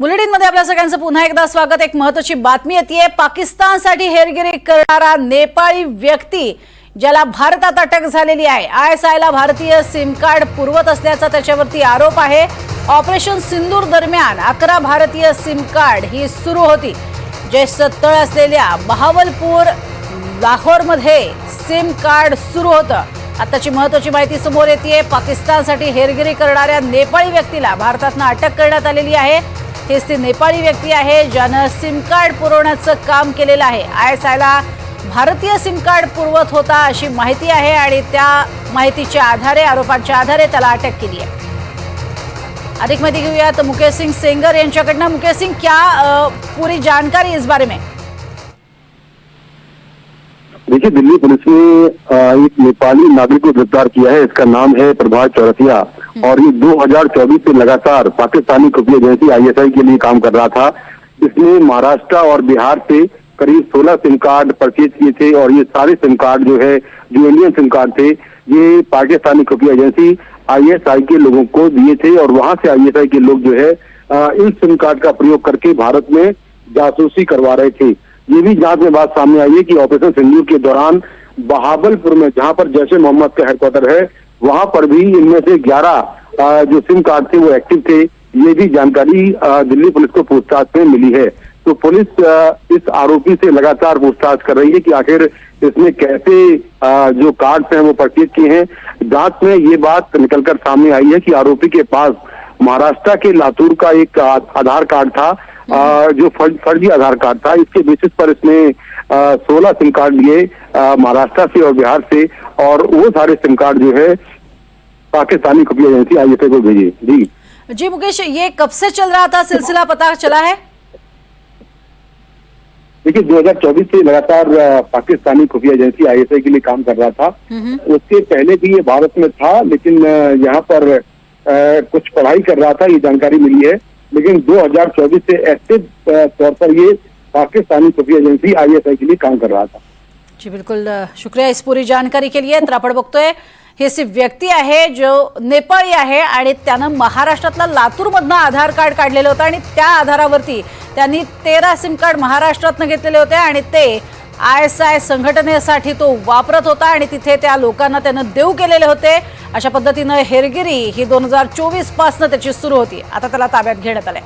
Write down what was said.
बुलेटिनमध्ये आपल्या सगळ्यांचं पुन्हा एकदा स्वागत. एक महत्वाची बातमी येते. पाकिस्तानसाठी हेरगिरी करणारा नेपाळी व्यक्ती ज्याला भारतात अटक झालेली आहे. आय एस आयला भारतीय सिम कार्ड पुरवत असल्याचा त्याच्यावरती आरोप आहे. ऑपरेशन सिंदूर दरम्यान अकरा भारतीय सिम कार्ड ही सुरू होती. ज्येष्ठ तळ असलेल्या बहावलपूर लाहोरमध्ये सिम कार्ड सुरू होतं. आताची महत्वाची माहिती समोर येते पाकिस्तानसाठी हेरगिरी करणाऱ्या नेपाळी व्यक्तीला भारतातनं अटक करण्यात आलेली आहे. हेच ती नेपाळी व्यक्ती आहे ज्यानं सिम कार्ड पुरवण्याचं काम केलेलं आहे. आय एस आयला भारतीय सिम कार्ड पुरवत होता अशी माहिती आहे आणि त्या माहितीच्या आधारे आरोपांच्या आधारे त्याला अटक केली आहे. अधिक माहिती घेऊयात मुकेश सिंग सेंगर यांच्याकडनं. मुकेश सिंग क्या पुरी पूरी जानकारी इस बारे में? देखिए दिल्ली पुलिस ने एक नेपाली नागरिक को गिरफ़्तार किया है। इसका नाम है प्रभात चौरसिया। और ये 2024 से लगातार पाकिस्तानी खुफिया एजेंसी आईएसआई के लिए काम कर रहा था। इसने महाराष्ट्र और बिहार से करीब 16 सिम कार्ड परचेज किए थे और ये सारे सिम कार्ड जो है जो इंडियन सिम कार्ड थे ये पाकिस्तानी खुफिया एजेंसी आईएसआई के लोगों को दिए थे। और वहाँ से आईएसआई के लोग जो है इन सिम कार्ड का प्रयोग करके भारत में जासूसी करवा रहे थे। ये भी जाँच में बात सामने आई है कि ऑपरेशन सिंदूर के दौरान बहाबलपुर में, जहाँ पर जैश मोहम्मद का हेडक्वार्टर है, वहाँ पर भी इनमें से 11 जो सिम कार्ड थे वो एक्टिव थे। ये भी जानकारी दिल्ली पुलिस को पूछताछ में मिली है। तो पुलिस इस आरोपी से लगातार पूछताछ कर रही है कि आखिर इसने कैसे जो कार्ड हैं वो परचेज किए हैं। जाँच में ये बात निकलकर सामने आई है कि आरोपी के पास महाराष्ट्र के लातूर का एक आधार कार्ड था। आ, जो फ़र्ज़, फर्जी आधार कार्ड था। इसके बेसिस पर इसने सोलह सिम कार्ड लिए महाराष्ट्र से और बिहार से। और वो सारे सिम कार्ड जो है पाकिस्तानी खुफिया एजेंसी आई को भेजे। जी। जी मुकेश ये कब से चल रहा था? सिलसिला पता चला है? देखिए 2024 से लगातार पाकिस्तानी खुफिया एजेंसी आईएसआई के लिए काम कर रहा था। हम्म उसके पहले भी ये भारत में था लेकिन यहाँ पर कुछ पढ़ाई कर रहा था ये जानकारी मिली है। लेकिन 2024 से एक्टिव तौर पर ये पाकिस्तानी खुफिया एजेंसी आईएसआई के लिए काम कर रहा था। जी बिलकुल शुक्रिया इस पुरी जानकारी के लिए। तर आपण बघतोय हे सी व्यक्ती आहे जो नेपाळी आहे आणि त्यानं महाराष्ट्रातला लातूरमधनं आधार कार्ड काढलेलं होतं आणि त्या आधारावरती त्यांनी तेरा सिम कार्ड महाराष्ट्रातनं घेतलेले होते आणि ते आय एस आय संघटनेसाठी तो वापरत होता आणि तिथे त्या लोकांना त्यानं देऊ केलेले होते. अशा पद्धतीनं हेरगिरी ही दोन हजार चोवीस पासनं त्याची सुरू होती. आता त्याला ताब्यात घेण्यात आलंय.